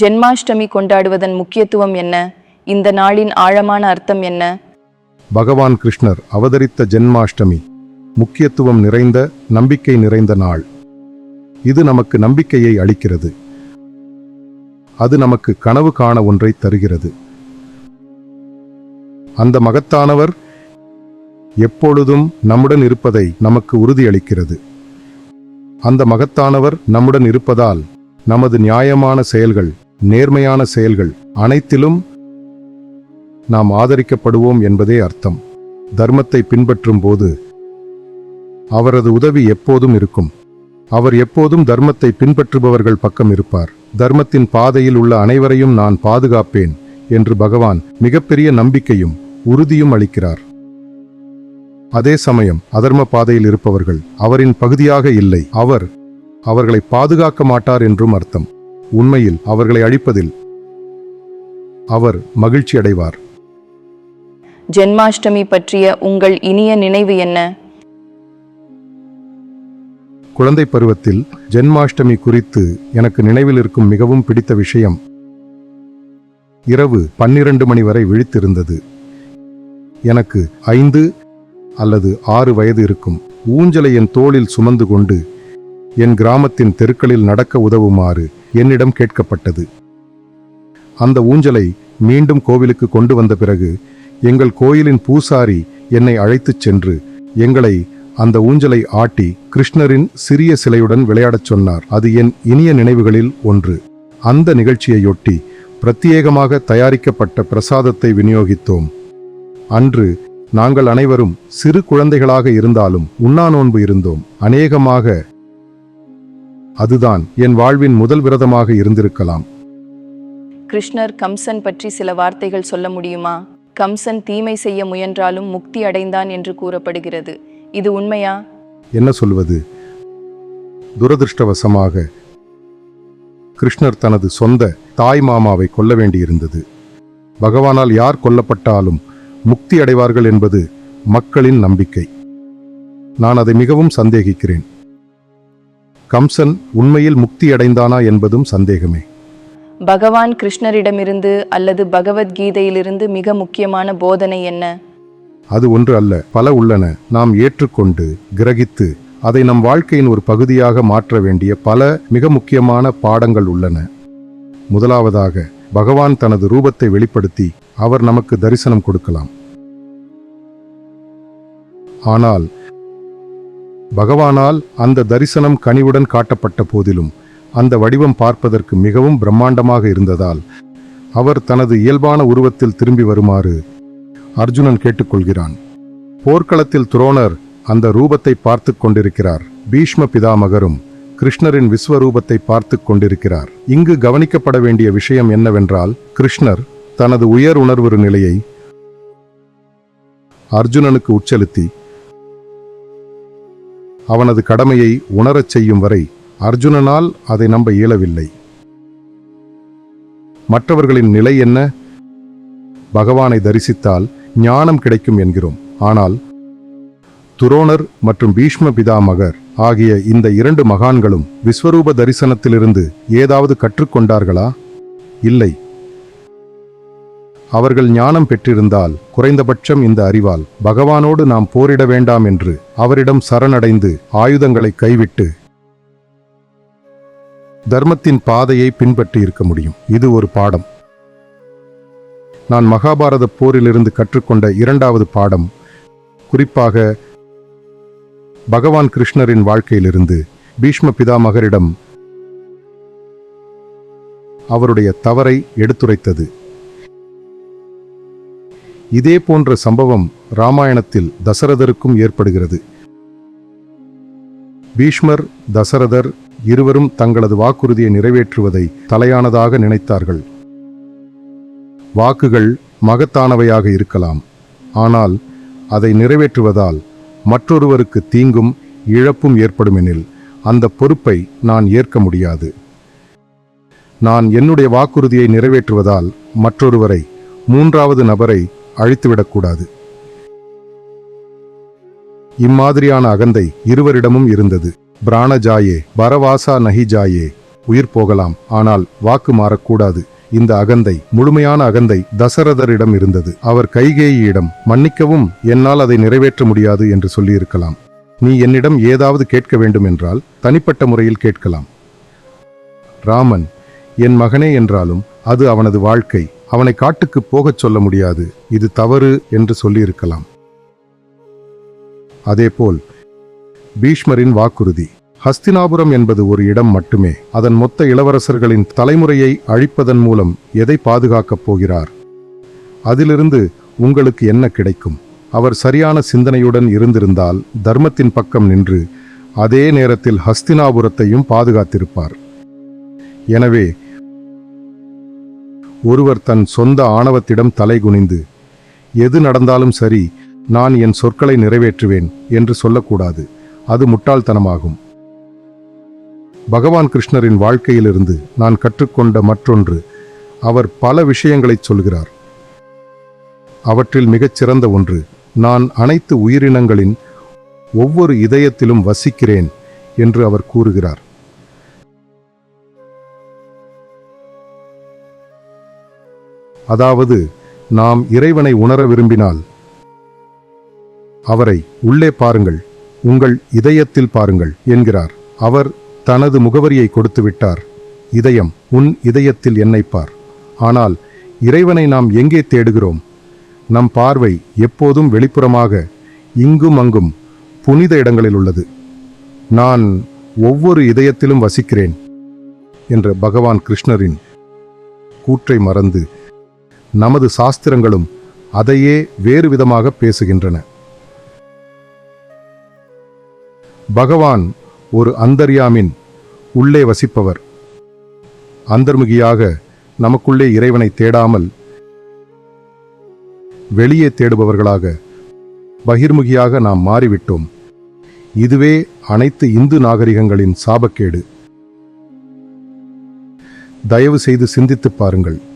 ஜென்மாஷ்டமி கொண்டாடுவதன் முக்கியத்துவம் என்ன? இந்த நாளின் ஆழமான அர்த்தம் என்ன? பகவான் கிருஷ்ணர் அவதரித்த ஜென்மாஷ்டமி முக்கியத்துவம் நிறைந்த நம்பிக்கை நிறைந்த நாள். இது நமக்கு நம்பிக்கையை அளிக்கிறது. அது நமக்கு கனவு காண ஒன்றை தருகிறது. அந்த மகத்தானவர் எப்பொழுதும் நம்முடன் இருப்பதை நமக்கு உறுதியளிக்கிறது. அந்த மகத்தானவர் நம்முடன் இருப்பதால் நமது நியாயமான செயல்கள் நேர்மையான செயல்கள் அனைத்திலும் நாம் ஆதரிக்கப்படுவோம் என்பதே அர்த்தம். தர்மத்தை பின்பற்றும் போது அவரது உதவி எப்போதும் இருக்கும். அவர் எப்போதும் தர்மத்தை பின்பற்றுபவர்கள் பக்கம் இருப்பார். தர்மத்தின் பாதையில் உள்ள அனைவரையும் நான் பாதுகாப்பேன் என்று பகவான் மிகப்பெரிய நம்பிக்கையும் உறுதியும் அளிக்கிறார். அதே சமயம் அதர்ம பாதையில் இருப்பவர்கள் அவரின் பகுதியாக இல்லை. அவர் அவர்களை பாதுகாக்க மாட்டார் என்றும் அர்த்தம். உண்மையில் அவர்களை அழிப்பதில் அவர் மகிழ்ச்சி அடைவார். ஜென்மாஷ்டமி பற்றிய உங்கள் இனிய நினைவு என்ன? குழந்தை பருவத்தில் ஜென்மாஷ்டமி குறித்து எனக்கு நினைவில் இருக்கும் மிகவும் பிடித்த விஷயம் இரவு பன்னிரண்டு மணி வரை விழித்திருந்தது. எனக்கு ஐந்து அல்லது ஆறு வயது இருக்கும். ஊஞ்சலை என் தோளில் சுமந்து கொண்டு என் கிராமத்தின் தெருக்களில் நடக்க உதவுமாறு என்னிடம் கேட்கப்பட்டது. அந்த ஊஞ்சலை மீண்டும் கோவிலுக்கு கொண்டு வந்த பிறகு எங்கள் கோயிலின் பூசாரி என்னை அழைத்துச் சென்று எங்களை அந்த ஊஞ்சலை ஆட்டி கிருஷ்ணரின் சிறிய சிலையுடன் விளையாடச் சொன்னார். அது என் இனிய நினைவுகளில் ஒன்று. அந்த நிகழ்ச்சியையொட்டி பிரத்யேகமாக தயாரிக்கப்பட்ட பிரசாதத்தை விநியோகித்தோம். அன்று நாங்கள் அனைவரும் சிறு குழந்தைகளாக இருந்தாலும் உண்ணா நோன்பு இருந்தோம். அநேகமாக அதுதான் என் வாழ்வின் முதல் விரதமாக இருந்திருக்கலாம். கிருஷ்ணர் கம்சன் பற்றி சில வார்த்தைகள் சொல்ல முடியுமா? கம்சன் தீமை செய்ய முயன்றாலும் முக்தி அடைந்தான் என்று கூறப்படுகிறது. இது உண்மையா? என்ன சொல்வது? துரதிருஷ்டவசமாக கிருஷ்ணர் தனது சொந்த தாய் மாமாவை கொல்ல வேண்டியிருந்தது. பகவானால் யார் கொல்லப்பட்டாலும் முக்தி அடைவார்கள் என்பது மக்களின் நம்பிக்கை. நான் அதை மிகவும் சந்தேகிக்கிறேன். கம்சன் உண்மையில் முக்தி அடைந்தானா என்பதும் சந்தேகமே. பகவான் கிருஷ்ணரிடமிருந்து அல்லது பகவத்கீதையிலிருந்து மிக முக்கியமான போதனை என்ன? அது ஒன்று அல்ல பல உள்ளன. நாம் ஏற்றுக்கொண்டு கிரகித்து அதை நம் வாழ்க்கையின் ஒரு பகுதியாக மாற்ற வேண்டிய பல மிக முக்கியமான பாடங்கள் உள்ளன. முதலாவதாக பகவான் தனது ரூபத்தை வெளிப்படுத்தி அவர் நமக்கு தரிசனம் கொடுக்கலாம். ஆனால் பகவானால் அந்த தரிசனம் கனிவுடன் காட்டப்பட்ட போதிலும் அந்த வடிவம் பார்ப்பதற்கு மிகவும் பிரம்மாண்டமாக இருந்ததால் அவர் தனது இயல்பான உருவத்தில் திரும்பி வருமாறு அர்ஜுனன் கேட்டுக்கொள்கிறான். போர்க்களத்தில் துரோணர் அந்த ரூபத்தை பார்த்து கொண்டிருக்கிறார். பீஷ்ம பிதாமகரும் கிருஷ்ணரின் விஸ்வரூபத்தை பார்த்து கொண்டிருக்கிறார். இங்கு கவனிக்கப்பட வேண்டிய விஷயம் என்னவென்றால் கிருஷ்ணர் தனது உயர் உணர்வு நிலையை அர்ஜுனனுக்கு உச்செலுத்தி அவனது கடமையை உணரச் செய்யும் வரை அர்ஜுனனால் அதை நம்ப இயலவில்லை. மற்றவர்களின் நிலை என்ன? பகவானை தரிசித்தால் ஞானம் கிடைக்கும் என்கிறோம். ஆனால் துரோணர் மற்றும் பீஷ்ம பிதாமகர் ஆகிய இந்த இரண்டு மகான்களும் விஸ்வரூப தரிசனத்திலிருந்து ஏதாவது கற்றுக்கொண்டார்களா? இல்லை. அவர்கள் ஞானம் பெற்றிருந்தால் குறைந்தபட்சம் இந்த அறிவால் பகவானோடு நாம் போரிட வேண்டாம் என்று அவரிடம் சரணடைந்து ஆயுதங்களை கைவிட்டு தர்மத்தின் பாதையை பின்பற்றி இருக்க முடியும். இது ஒரு பாடம். நான் மகாபாரத போரிலிருந்து கற்றுக்கொண்ட இரண்டாவது பாடம். குறிப்பாக பகவான் கிருஷ்ணரின் வாழ்க்கையிலிருந்து பீஷ்ம பிதாமகரிடம் அவருடைய தவறை எடுத்துரைத்தது. இதே போன்ற சம்பவம் ராமாயணத்தில் தசரதருக்கும் ஏற்படுகிறது. பீஷ்மர் தசரதர் இருவரும் தங்களது வாக்குறுதியை நிறைவேற்றுவதை தலையானதாக நினைத்தார்கள். வாக்குகள் மகத்தானவையாக இருக்கலாம். ஆனால் அதை நிறைவேற்றுவதால் மற்றொருவருக்கு தீங்கும் இழப்பும் ஏற்படுமெனில் அந்த பொறுப்பை நான் ஏற்க முடியாது. நான் என்னுடைய வாக்குறுதியை நிறைவேற்றுவதால் மற்றொருவரை மூன்றாவது நபரை அழித்துவிடக்கூடாது. இம்மாதிரியான அகந்தை இருவரிடமும் இருந்தது. பிராணஜாயே பரவாசா நஹி ஜாயே உயிர் போகலாம் ஆனால் வாக்கு மாறக்கூடாது. இந்த அகந்தை முழுமையான அகந்தை தசரதரிடம் இருந்தது. அவர் கைகேயியிடம் மன்னிக்கவும் என்னால் அதை நிறைவேற்ற முடியாது என்று சொல்லியிருக்கலாம். நீ என்னிடம் ஏதாவது கேட்க வேண்டும் என்றால் தனிப்பட்ட முறையில் கேட்கலாம். ராமன் என் மகனே என்றாலும் அது அவனது வாழ்க்கை. அவனை காட்டுக்கு போகச் சொல்ல முடியாது. இது தவறு என்று சொல்லியிருக்கலாம். அதேபோல் பீஷ்மரின் வாக்குறுதி ஹஸ்தினாபுரம் என்பது ஒரு இடம் மட்டுமே. அதன் மொத்த இளவரசர்களின் தலைமுறையை அழிப்பதன் மூலம் எதை பாதுகாக்கப் போகிறார்? அதிலிருந்து உங்களுக்கு என்ன கிடைக்கும்? அவர் சரியான சிந்தனையுடன் இருந்திருந்தால் தர்மத்தின் பக்கம் நின்று அதே நேரத்தில் ஹஸ்தினாபுரத்தையும் பாதுகாத்திருப்பார். எனவே ஒருவர் தன் சொந்த ஆணவத்திடம் தலைகுனிந்து எது நடந்தாலும் சரி நான் என் சொற்களை நிறைவேற்றுவேன் என்று சொல்லக்கூடாது. அது முட்டாள்தனமாகும். பகவான் கிருஷ்ணரின் வாழ்க்கையிலிருந்து நான் கற்றுக்கொண்ட மற்றொன்று அவர் பல விஷயங்களைச் சொல்கிறார். அவற்றில் மிகச் சிறந்த ஒன்று நான் அனைத்து உயிரினங்களின் ஒவ்வொரு இதயத்திலும் வசிக்கிறேன் என்று அவர் கூறுகிறார். அதாவது நாம் இறைவனை உணர விரும்பினால். அவரை உள்ளே பாருங்கள் உங்கள் இதயத்தில் பாருங்கள் என்கிறார். அவர் தனது முகவரியை கொடுத்து விட்டார். இதயம் உன் இதயத்தில் என்னை பார். ஆனால் இறைவனை நாம் எங்கே தேடுகிறோம்? நம் பார்வை எப்போதும் வெளிப்புறமாக இங்கும் அங்கும் புனித இடங்களில் உள்ளது. நான் ஒவ்வொரு இதயத்திலும் வசிக்கிறேன் என்ற பகவான் கிருஷ்ணரின் கூற்றை மறந்து நமது சாஸ்திரங்களும் அதையே வேறு விதமாக பேசுகின்றன. பகவான் ஒரு அந்தர்யாமின் உள்ளே வசிப்பவர். அந்தர்முகியாக நமக்குள்ளே இறைவனை தேடாமல் வெளியே தேடுபவர்களாக பகிர்முகியாக நாம் மாறிவிட்டோம். இதுவே அனைத்து இந்து நாகரிகங்களின் சாபக்கேடு. தயவு செய்து சிந்தித்துப் பாருங்கள்.